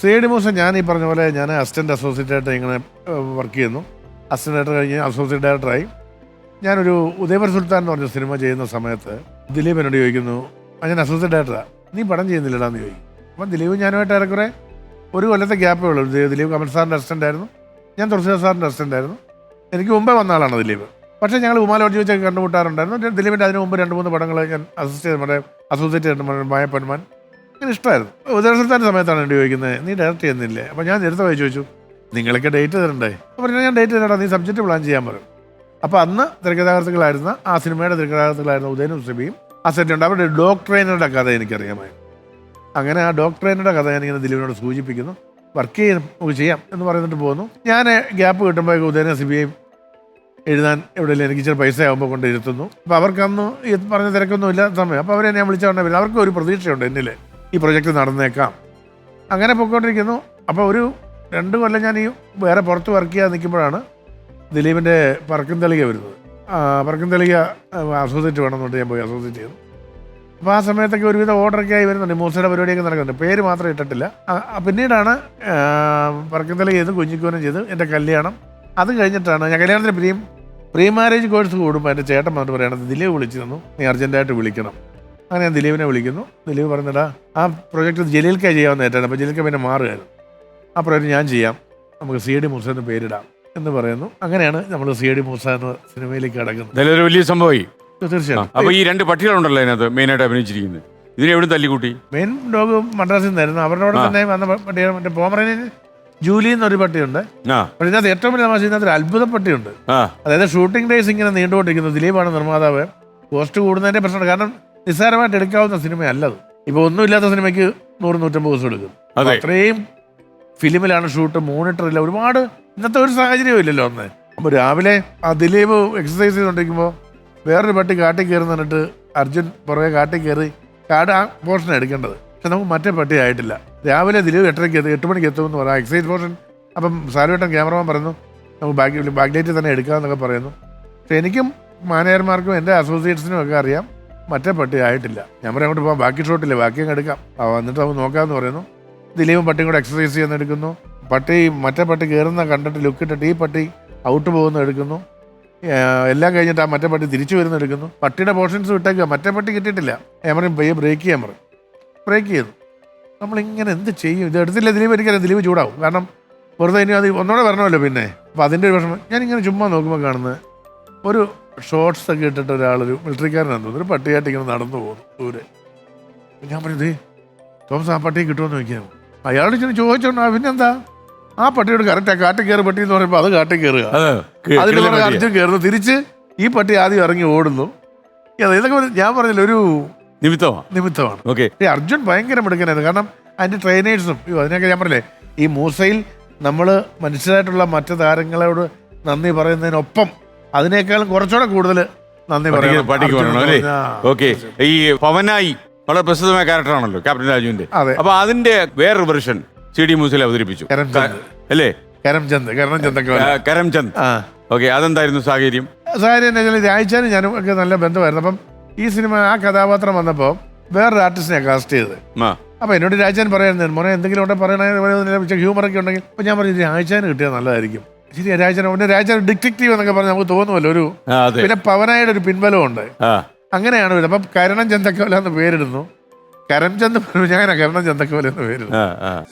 C D Musa ഞാൻ ഈ പറഞ്ഞ പോലെ ഞാൻ അസിസ്റ്റന്റ് അസോസിയേറ്റ് ആയിട്ട് ഇങ്ങനെ വർക്ക് ചെയ്യുന്നു. അസിസ്റ്റന്റ് ഡയറക്ടർ കഴിഞ്ഞ് അസോസിയേറ്റ് ഡയറക്ടറായി ഞാനൊരു ഉദയപർ സുൽത്താൻ എന്ന് പറഞ്ഞ സിനിമ ചെയ്യുന്ന സമയത്ത് ദിലീപ് എന്നോട് ചോദിക്കുന്നു ഞാൻ അസോസിയേറ്റ് ഡയറക്ടറാണ് നീ പടം ചെയ്യുന്നില്ലടാ എന്ന് ചോദിക്കും. അപ്പം ദിലീപ് ഞാനുമായിട്ട് ഏറെക്കുറെ ഒരു കൊല്ലത്തെ ഗ്യാപ്പേ ഉള്ളൂ. ദിലീപ് കമൽ സാറിന്റെ അസിസ്റ്റന്റ് ആയിരുന്നു. ഞാൻ തുളസിദാസ് സാറിന്റെ അസിസ്റ്റന്റ് ആയിരുന്നു. എനിക്ക് മുമ്പേ വന്ന ആളാണ് ദിലീപ്. പക്ഷേ ഞങ്ങൾ ഉമാലോട് ചോദിച്ചൊക്കെ കണ്ടുമുട്ടാറുണ്ടായിരുന്നു. ദിലീപിന്റെ അതിന് മുമ്പ് രണ്ട് മൂന്ന് പടങ്ങൾ ഞാൻ അസിസ്റ്റ് ചെയ്ത് അസോസിയേറ്റ് ചെയ്തിട്ടുണ്ട് മായപ്പന്മാൻ അങ്ങനെ ഇഷ്ടമായിരുന്നു ഉദയ സുൽത്താന്റെ സമയത്താണ് ചോദിക്കുന്നത് നീ ഡയറക്റ്റ് ചെയ്യുന്നില്ലേ? അപ്പോൾ ഞാൻ നേരത്തെ പോയി ചോദിച്ചു നിങ്ങളൊക്കെ ഡേറ്റ് തരണ്ടേ? അപ്പോൾ പറഞ്ഞു ഞാൻ ഡേറ്റ് തരടാ നീ സബ്ജക്റ്റ് പ്ലാൻ ചെയ്യാൻ പറയും. അപ്പോൾ അന്ന് തിരക്കഥാകൃത്തുകളായിരുന്ന ആ സിനിമയുടെ തിരക്കഥാകൃത്തുകളായിരുന്ന ഉദയനും സുബിയും ആ സെറ്റ് ഉണ്ട്. അവരുടെ ഡോക് ട്രെയിനറുടെ കഥ എനിക്കറിയാമായിരുന്നു. അങ്ങനെ ആ ഡോക് ട്രെയിനറുടെ കഥ ഞാനിങ്ങനെ ദിലീപിനോട് സൂചിപ്പിക്കുന്നു വർക്ക് ചെയ്യാൻ ചെയ്യാം എന്ന് പറഞ്ഞിട്ട് പോകുന്നു ഞാൻ ഗ്യാപ്പ് കിട്ടുമ്പോഴേക്കും ഉദയൻ സിബിയെയും എഴുതാൻ എവിടെയെങ്കിലും എനിക്ക് ഇച്ചിരി പൈസ ആകുമ്പോൾ കൊണ്ട് ഇരുത്തുന്നു. അപ്പോൾ അവർക്കന്ന് പറഞ്ഞ തിരക്കൊന്നും ഇല്ലാത്ത സമയം. അപ്പോൾ അവരെ ഞാൻ വിളിച്ചാൽ അവർക്ക് ഒരു പ്രതീക്ഷയുണ്ട് എന്നിൽ ഈ പ്രൊജക്റ്റ് നടന്നേക്കാം. അങ്ങനെ പോയിക്കൊണ്ടിരിക്കുന്നു അപ്പോൾ ഒരു രണ്ട് കൊല്ലം ഞാൻ ഈ വേറെ പുറത്ത് വർക്ക് ചെയ്യാൻ നിൽക്കുമ്പോഴാണ് ദിലീപിന്റെ പറക്കും തെളിക വരുന്നത്. പറക്കും തെളിക അസോസിയേറ്റ് വേണമെന്നുണ്ട്. ഞാൻ പോയി അസോസിയേറ്റ് ചെയ്തു അപ്പോൾ ആ സമയത്തൊക്കെ ഒരുവിധ ഓർഡറൊക്കെ ആയി വരുന്നുണ്ട്. മൂസയുടെ പരിപാടിയൊക്കെ നടക്കുന്നുണ്ട്. പേര് മാത്രം ഇട്ടിട്ടില്ല. പിന്നീടാണ് പറക്കും തെളിക ചെയ്ത് കുഞ്ഞിക്കോനം ചെയ്ത് എന്റെ കല്യാണം. അത് കഴിഞ്ഞിട്ടാണ് ഞാൻ കല്യാണത്തിന് പ്രീം പ്രീ മാരേജ് കോഴ്സ് കൂടുമ്പോൾ എന്റെ ചേട്ടൻ വന്നിട്ട് പറയണത് ദിലീപ് വിളിച്ചു തന്നു നീ അർജന്റായിട്ട് വിളിക്കണം. അങ്ങനെ ഞാൻ ദിലീപിനെ വിളിക്കുന്നു. ദിലീപ് പറഞ്ഞിടാ ആ പ്രൊജക്റ്റ് ജലീൽക്കായി ചെയ്യാവുന്ന ഏറ്റാണ് അപ്പോൾ ജലീൽക്ക പിന്നെ മാറുകയായിരുന്നു ആ പ്രൊജക്റ്റ് ഞാൻ ചെയ്യാം. നമുക്ക് സി ഡി മൂസ എന്ന് പേരിടാം എന്ന് പറയുന്നു. അങ്ങനെയാണ് നമ്മൾ സി ഡി മൂസ എന്ന സിനിമയിലേക്ക് കടക്കുന്നത്. ഇതിലൊരു വലിയ സംഭവമായി. തീർച്ചയായും അപ്പോൾ ഈ രണ്ട് പട്ടികളുണ്ടല്ലോ അതിനകത്ത് മെയിനായിട്ട് അഭിനയിച്ചിരിക്കുന്നത്. ഇതിനെ എവിടെ തല്ലിക്കൂട്ടി? മെയിൻ ഡോഗ് മദ്രാസിൽ നിന്നായിരുന്നു. അവരോട് തന്നെ വന്ന പട്ടിയാണ് മറ്റേ പോമറിന് ജൂലി എന്നൊരു പട്ടിയുണ്ട്. പക്ഷേ ഇതിനകത്ത് ഏറ്റവും വലിയ തമാശ ഇതിനകത്ത് ഒരു അത്ഭുത പട്ടിയുണ്ട്. അതായത് ഷൂട്ടിംഗ് ഡേയ്സ് ഇങ്ങനെ നീണ്ടുകൊണ്ടിരിക്കുന്നു. ദിലീപാണ് നിർമ്മാതാവ്. കോസ്റ്റ് കൂടുന്നതിന്റെ പ്രശ്നമാണ് കാരണം നിസ്സാരമായിട്ട് എടുക്കാവുന്ന സിനിമയല്ല അത് ഇപ്പൊ ഒന്നുമില്ലാത്ത സിനിമയ്ക്ക് നൂറ് നൂറ്റമ്പത് ദിവസം എടുക്കും. അതെ. അത്രയും ഫിലിമിലാണ് ഷൂട്ട് മോണിറ്ററില്ല ഒരുപാട് ഇന്നത്തെ ഒരു സാഹചര്യവും ഇല്ലല്ലോ അന്ന്. അപ്പോൾ രാവിലെ ആ ദിലീപ് എക്സസൈസ് ചെയ്തുകൊണ്ടിരിക്കുമ്പോൾ വേറൊരു പട്ടി കാട്ടി കയറി നിന്നിട്ട് അർജുൻ പുറകെ കാട്ടി കയറി കാട് ആ പോർഷൻ എടുക്കേണ്ടത്. പക്ഷെ നമുക്ക് മറ്റേ പട്ടി ആയിട്ടില്ല. രാവിലെ ദിലീപ് എട്ടരയ്ക്ക് എത്തും എട്ട് മണിക്ക് എത്തുമെന്ന് പറയാം. എക്സസൈസ് പോർഷൻ അപ്പം സാലുവേട്ടൻ ക്യാമറമാൻ പറയുന്നു നമുക്ക് ബാക്ക് ബാക്ക് ഡേറ്റ് തന്നെ എടുക്കാമെന്നൊക്കെ പറയുന്നു. പക്ഷെ എനിക്കും മാനേജർമാർക്കും എന്റെ അസോസിയേറ്റ്സിനും ഒക്കെ അറിയാം. മറ്റേ പട്ടി ആയിട്ടില്ല. ഞാൻ പറയാം അങ്ങോട്ട് പോകാം. ബാക്കി ഷോട്ടില്ല ബാക്കി അങ്ങ് എടുക്കാം. ആ വന്നിട്ട് അവൻ നോക്കാമെന്ന് പറയുന്നു. ദിലീപും പട്ടിയും കൂടെ എക്സസൈസ് ചെയ്യുന്ന എടുക്കുന്നു. പട്ടി മറ്റേ പട്ടി കയറുന്ന കണ്ടിട്ട് ലുക്ക് ഇട്ടിട്ട് ഈ പട്ടി ഔട്ട് പോകുന്ന എടുക്കുന്നു. എല്ലാം കഴിഞ്ഞിട്ട് ആ മറ്റേ പട്ടി തിരിച്ചു വരുന്ന എടുക്കുന്നു. പട്ടിയുടെ പോർഷൻസ് വിട്ടേക്കുക മറ്റേ പട്ടി കിട്ടിയിട്ടില്ല. പറയും പയ്യെ ബ്രേക്ക് ചെയ്യാൻ പറയും. ബ്രേക്ക് ചെയ്തു നമ്മളിങ്ങനെ എന്ത് ചെയ്യും? ഇത് എടുത്തില്ല ദിലീപ്? എനിക്കറിയാം ദിലീപ് ചൂടാവും. കാരണം വെറുതെ ഇനി അത് ഒന്നുകൂടെ വരണമല്ലോ പിന്നെ. അപ്പോൾ അതിന്റെ ഒരു വിഷമം. ഞാനിങ്ങനെ ചുമ്മാ നോക്കുമ്പോൾ കാണുന്നത് ഒരു ഷോർട്സ് ഒക്കെ ഇട്ടിട്ട് ഒരാളൊരു മിലിറ്ററിക്കാരനാന്ന് തോന്നുന്നു. ഒരു പട്ടിയായിട്ട് ഇങ്ങനെ നടന്നു പോകുന്നു ദൂരെ. ഞാൻ പറഞ്ഞു "ദേ, തോമസ് ആ പട്ടിയെ കിട്ടുമെന്ന് നോക്കിയാൽ അയാളോട് ചെന്ന് ചോദിച്ചോണ്ട് "ആ, പിന്നെന്താ? ആ പട്ടിയോട് കറക്റ്റാ കാട്ടി കയറി പട്ടി എന്ന് പറയുമ്പോൾ അത് കാട്ടി കയറുക. അത് അതിൽ കിളിലെ അർജുൻ കയറുന്നു. തിരിച്ച് ഈ പട്ടി ആദ്യം ഇറങ്ങി ഓടുന്നു. ഇത് ഇതൊക്കെ ഞാൻ പറഞ്ഞില്ല ഒരു നിമിത്തമാണ് നിമിത്തമാണ്. ഓക്കെ. ഈ അർജുൻ ഭയങ്കര മിടുക്കനായിരുന്നു. കാരണം അതിന്റെ ട്രെയിനേഴ്സും അതിനൊക്കെ ഞാൻ പറഞ്ഞില്ലേ ഈ മൂസയിൽ നമ്മൾ മനുഷ്യരായിട്ടുള്ള മറ്റു താരങ്ങളോട് നന്ദി പറയുന്നതിനൊപ്പം അതിനേക്കാളും കുറച്ചുകൂടെ കൂടുതൽ നന്ദി പറയണം. ഓക്കെ. ഈ പവനായി വളരെ പ്രസിദ്ധമായ ക്യാരക്ടറാണല്ലോ ക്യാപ്റ്റൻ രാജുവിന്റെ. അപ്പൊ അതിന്റെ വേറൊരു വെർഷൻ സി ഡി മൂസിൽ അവതരിപ്പിച്ചു. അല്ലേ? കരംചന്ദ് കരംചന്ദ് കരംചന്ദ്. ഓക്കെ അതെന്തായിരുന്നു സാഹചര്യം? സാഹചര്യം എന്താ വെച്ചാൽ രാജ്ചാനും ഞാനും ഒക്കെ നല്ല ബന്ധമായിരുന്നു. അപ്പം ഈ സിനിമ ആ കഥാപാത്രം വന്നപ്പോൾ വേറൊരു ആർട്ടിസ്റ്റിനെ കാസ്റ്റ് ചെയ്ത് അപ്പൊ എന്നോട് രാജാൻ പറയായിരുന്നു മോനെ എന്തെങ്കിലും ഉണ്ടെങ്കിൽ ഹ്യൂമർ ഒക്കെ ഉണ്ടെങ്കിൽ അപ്പോൾ ഞാൻ പറഞ്ഞു രാജാന് കിട്ടിയാൽ നല്ലതായിരിക്കും. ശരി രാജൻ പിന്നെ രാജൻ ഡിറ്റക്റ്റീവ് എന്നൊക്കെ പറഞ്ഞ് നമുക്ക് തോന്നുമല്ലോ. ഒരു അതെ. പിന്നെ പവനായുടെ ഒരു പിൻബലം ഉണ്ട്. ആ. അങ്ങനെയാണ് വരുന്നത്. അപ്പം കരണം ചന്തക്കോല എന്ന് പേരിടുന്നു. കരംചന്ദ് ഞാനാ കരണം ചന്തക്കോല എന്ന് പേരിടുന്നു. ആ ആ.